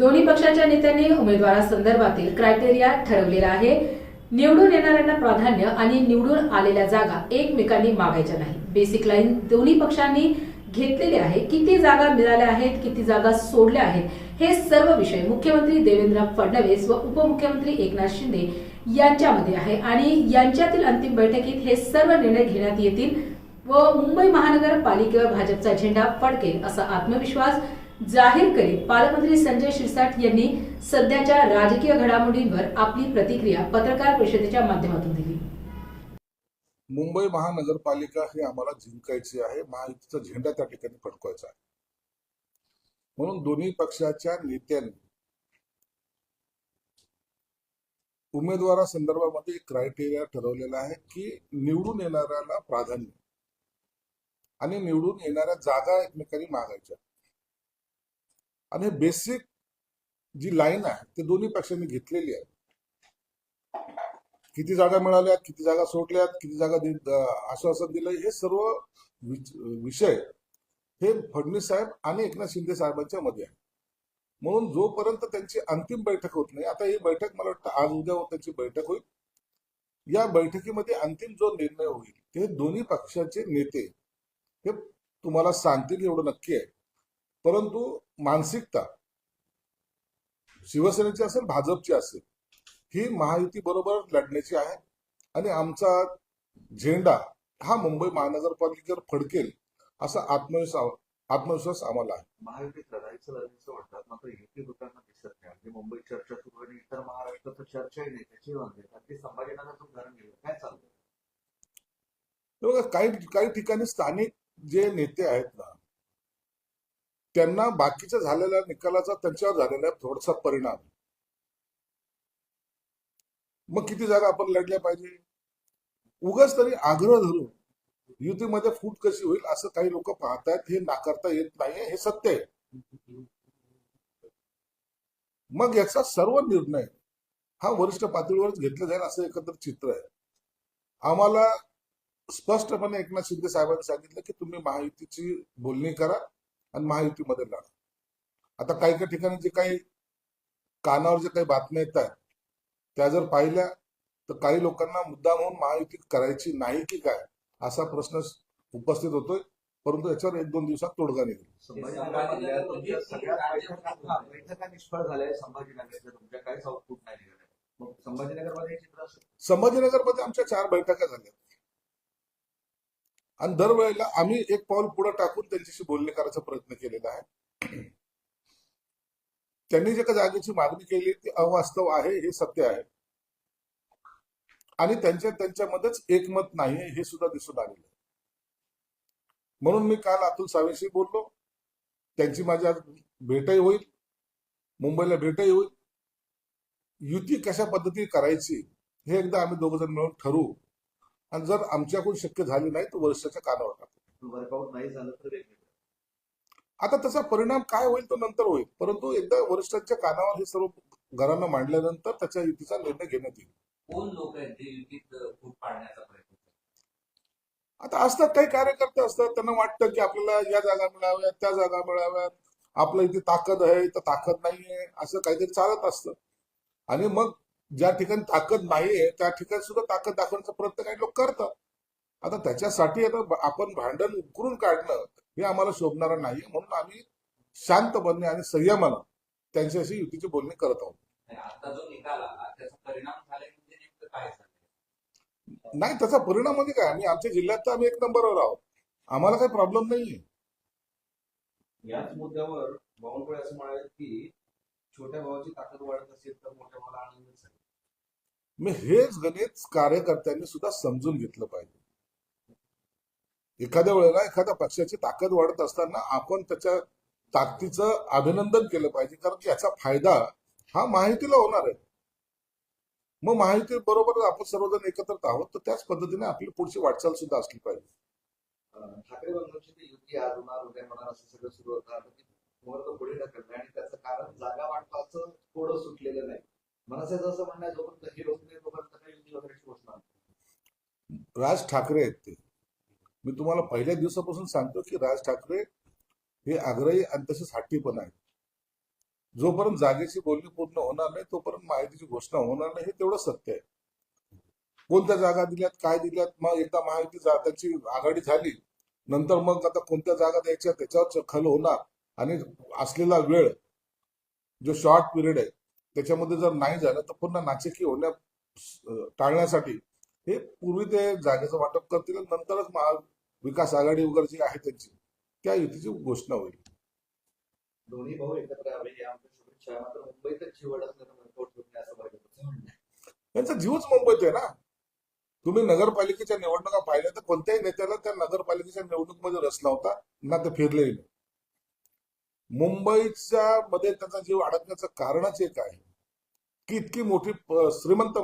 दोन्ही पक्षाच्या नेत्यांनी उमेदवारासंदर्भातील क्रायटेरिया ठरवलेला आहे. निवडून येणाऱ्यांना प्राधान्य आणि निवडून आलेल्या जागा एकमेकांनी मागायच्या नाही. बेसिक लाईन दोन्ही पक्षांनी घेतलेली आहे. किती जागा मिळाल्या आहेत किती जागा सोडल्या आहेत हे सर्व विषय मुख्यमंत्री देवेंद्र फडणवीस व उपमुख्यमंत्री एकनाथ शिंदे यांच्यामध्ये आहे आणि यांच्यातील अंतिम बैठकीत हे सर्व निर्णय घेण्यात येतील व मुंबई महानगरपालिकेवर भाजपचा झेंडा फडकेल असा आत्मविश्वास जाहीर करीत पालकमंत्री संजय शिरसाट यांनी सध्याच्या राजकीय घडामोडींवर आपली प्रतिक्रिया पत्रकार परिषदेच्या माध्यमातून दिली. मुंबई महानगरपालिका हे आम्हाला जिंकायची आहे. महायुतीचा झेंडा त्या ठिकाणी फडकवायचा आहे. म्हणून दोन्ही पक्षाच्या नेत्यांनी उमेदवारासंदर्भामध्ये एक क्रायटेरिया ठरवलेला आहे की निवडून येणाऱ्याला प्राधान्य आणि निवडून येणाऱ्या जागा एकमेकांनी मागायच्या. आणि हे बेसिक जी लाईन आहे ते दोन्ही पक्षांनी घेतलेली आहे. किती जागा मिळाल्यात किती जागा सोडल्यात किती जागा आश्वासन दिलं हे सर्व विषय हे फडणवीस साहेब आणि एकनाथ शिंदे साहेबांच्या मध्ये आहे. म्हणून जोपर्यंत त्यांची अंतिम बैठक होत नाही आता ही बैठक मला वाटतं आज उद्या त्यांची बैठक होईल. या बैठकीमध्ये अंतिम जो निर्णय होईल ते दोन्ही पक्षाचे नेते हे तुम्हाला सांगतील एवढं नक्की आहे. परंतु मानसिकता शिवसेनेची असेल भाजपची असेल ही महायुती बरोबर लढण्याची आहे. आणि आमचा झेंडा हा मुंबई महानगरपालिकेवर फडकेल असा आत्मविश्वास आत्मविश्वास आम्हाला आहे. महायुतीत लढाईचं लढाईचं म्हणतात मात्र युती होताना दिसत नाही. म्हणजे मुंबई चर्चा सुरू आणि इतर महाराष्ट्रात चर्चाही नाही. त्याची अगदी संभाजीनगरचं उदाहरण घेऊया. काय चाललंय? बघा काही काही ठिकाणी स्थानिक जे नेते आहेत ना त्यांना बाकीच्या झालेल्या निकालाचा त्यांच्यावर झालेला थोडासा परिणाम. मग किती जागा आपण लढल्या पाहिजे? उगाच तरी आग्रह धरून युतीमध्ये फूट कशी होईल असं काही लोक पाहतायत हे नाकारता येत नाही हे सत्य आहे. मग याचा सर्व निर्णय हा वरिष्ठ पातळीवरच घेतला जाईल असं एकत्र चित्र आहे. आम्हाला स्पष्टपणे एकनाथ शिंदे साहेबांनी सांगितलं की तुम्ही महायुतीची बोलणी करा आणि महायुतीमध्ये लढा आता काही काही ठिकाणी जे काही कानावर जे काही बातम्या येत आहेत त्या जर पाहिल्या तर काही लोकांना मुद्दा म्हणून महायुती करायची नाही की काय असा प्रश्न उपस्थित होतोय. परंतु याच्यावर एक दोन दिवसात तोडगा निघेल. असं संभाजीनगरमध्ये आमच्या चार बैठका झाल्या. आणि दरवेळेला आम्ही एक पाऊल पुढे टाकून त्यांच्याशी बोलणे करायचा प्रयत्न केलेला आहे. त्यांनी जे का जागेची मागणी केली ती अवास्तव आहे हे सत्य आहे. आणि त्यांच्या त्यांच्यामध्येच एकमत नाही हे सुद्धा दिसून आलेलं आहे. म्हणून मी काल अतुल सावेशी बोललो त्यांची माझ्या भेटही होईल मुंबईला भेटही होईल. युती कशा पद्धतीने करायची हे एकदा आम्ही दोघ जण मिळून ठरवू. आणि जर आमच्याकडून शक्य झाली नाही तर वरिष्ठाच्या कानावर टाकू. वर्कआउट नाही झालं तर आता त्याचा परिणाम काय होईल तो नंतर होईल. परंतु एकदा वरिष्ठांच्या कानावर हे सर्व घरांना मांडल्यानंतर त्याच्या युतीचा निर्णय घेण्यात येईल. कोण लोक आहेत जे युतीत फूट पाडण्याचा प्रयत्न करतात? आता असतात काही कार्यकर्ते असतात. त्यांना वाटतं की आपल्याला या जागा मिळाव्यात त्या जागा मिळाव्यात. आपल्या इथे ताकद आहे तर ताकद नाहीये. असं काहीतरी चालत असतं. आणि मग ज्या ठिकाणी ताकद नाहीये त्या ठिकाणी सुद्धा ताकद दाखवण्याचा प्रयत्न काही लोक करतात. आता त्याच्यासाठी आता आपण भांडण उकरून काढणं हे आम्हाला शोभणारं नाही म्हणून आम्ही शांतपणे आणि संयमानं त्यांच्याशी युतीची बोलणी करत आहोत. आणि आता जो निकाल आला त्याचा परिणाम झालाय म्हणजे नाही त्याचा परिणाम म्हणजे काय? आम्ही आमच्या जिल्ह्यात तर आम्ही एक नंबरवर आहोत. आम्हाला काही प्रॉब्लेम नाहीये. याच मुद्द्यावर बावनकुळे असं म्हणाले की छोट्या भावाची ताकद वाढत असेल तर मोठ्या भावाला आनंदच आहे मी हेच गणित कार्यकर्त्यांनी सुद्धा समजून घेतलं पाहिजे. एखाद्या वेळेला एखाद्या पक्षाची ताकद वाढत असताना आपण त्याच्या ताकदीचं अभिनंदन केलं पाहिजे कारण की याचा फायदा हा माहितीला होणार आहे. मग माहिती बरोबर आपण सर्वजण एकत्रित आहोत तर त्याच पद्धतीने आपली पुढची वाटचाल सुद्धा असली पाहिजे. ठाकरे बंधूंची युती आज होणार उद्या होणार असं सगळं सुरू होतं मुहूर्त पुढे ढकललं आणि त्याचं कारण जागा वाटपाचं थोडं सुटलेलं नाही. मनसेचं असं म्हणणं आहे जोपर्यंत हे होत नाही तोपर्यंत काही युती वगैरेची घोषणा नाही. राज ठाकरे आहेत ते. मी तुम्हाला पहिल्या दिवसापासून सांगतो की राज ठाकरे हे आग्रही आणि तसेच हट्टी पण आहेत. जोपर्यंत जागेची बोलणी पूर्ण होणार नाही तोपर्यंत माहितीची घोषणा होणार नाही हे तेवढं सत्य आहे. कोणत्या जागा दिल्यात काय दिल्यात मग एकदा माहिती जा- त्याची आघाडी झाली नंतर मग आता कोणत्या जागा द्यायच्या त्याच्यावर खल होणार आणि असलेला वेळ जो शॉर्ट पिरियड आहे त्याच्यामध्ये जर नाही झालं तर पुन्हा नाचकी होण्या टाळण्यासाठी हे पूर्वी ते जागेचं वाटप करतील नंतरच महाविकास आघाडी वगैरे जी आहे त्यांची त्या युतीची घोषणा होईल. दोन्ही भाऊ एकत्र शुभेच्छा. मात्र मुंबईतच जीवड. त्यांचा जीवच मुंबईत आहे ना. तुम्ही नगरपालिकेच्या निवडणुका पाहिल्या तर कोणत्याही नेत्याला त्या नगरपालिकेच्या निवडणुकीमध्ये रस नव्हता ना ते फिरलेही नाही मुंबईच्या मध्ये त्याचा जीव अडकण्याचं कारणच एक आहे. की इतकी मोठी श्रीमंत